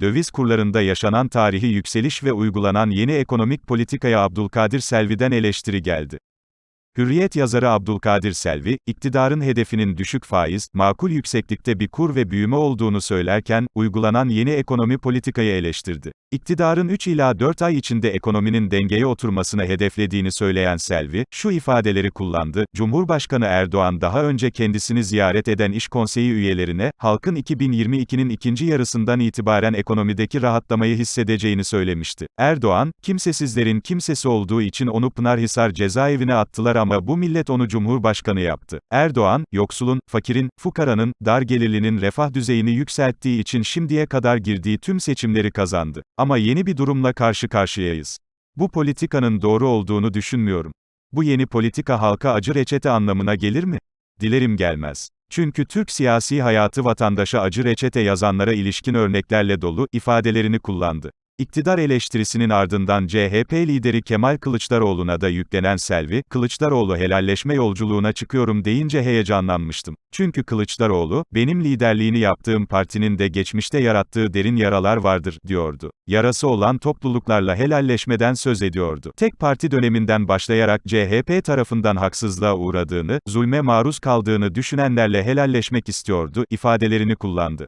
Döviz kurlarında yaşanan tarihi yükseliş ve uygulanan yeni ekonomik politikaya Abdülkadir Selvi'den eleştiri geldi. Hürriyet yazarı Abdülkadir Selvi, iktidarın hedefinin düşük faiz, makul yükseklikte bir kur ve büyüme olduğunu söylerken, uygulanan yeni ekonomi politikayı eleştirdi. İktidarın 3 ila 4 ay içinde ekonominin dengeye oturmasını hedeflediğini söyleyen Selvi, şu ifadeleri kullandı, Cumhurbaşkanı Erdoğan daha önce kendisini ziyaret eden İş Konseyi üyelerine, halkın 2022'nin ikinci yarısından itibaren ekonomideki rahatlamayı hissedeceğini söylemişti. Erdoğan, kimsesizlerin kimsesi olduğu için onu Pınarhisar cezaevine attılar ama bu millet onu Cumhurbaşkanı yaptı. Erdoğan, yoksulun, fakirin, fukaranın, dar gelirlinin refah düzeyini yükselttiği için şimdiye kadar girdiği tüm seçimleri kazandı. Ama yeni bir durumla karşı karşıyayız. Bu politikanın doğru olduğunu düşünmüyorum. Bu yeni politika halka acı reçete anlamına gelir mi? Dilerim gelmez. Çünkü Türk siyasi hayatı vatandaşa acı reçete yazanlara ilişkin örneklerle dolu ifadelerini kullandı. İktidar eleştirisinin ardından CHP lideri Kemal Kılıçdaroğlu'na da yüklenen Selvi, Kılıçdaroğlu helalleşme yolculuğuna çıkıyorum deyince heyecanlanmıştım. Çünkü Kılıçdaroğlu, benim liderliğini yaptığım partinin de geçmişte yarattığı derin yaralar vardır, diyordu. Yarası olan topluluklarla helalleşmeden söz ediyordu. Tek parti döneminden başlayarak CHP tarafından haksızlığa uğradığını, zulme maruz kaldığını düşünenlerle helalleşmek istiyordu, ifadelerini kullandı.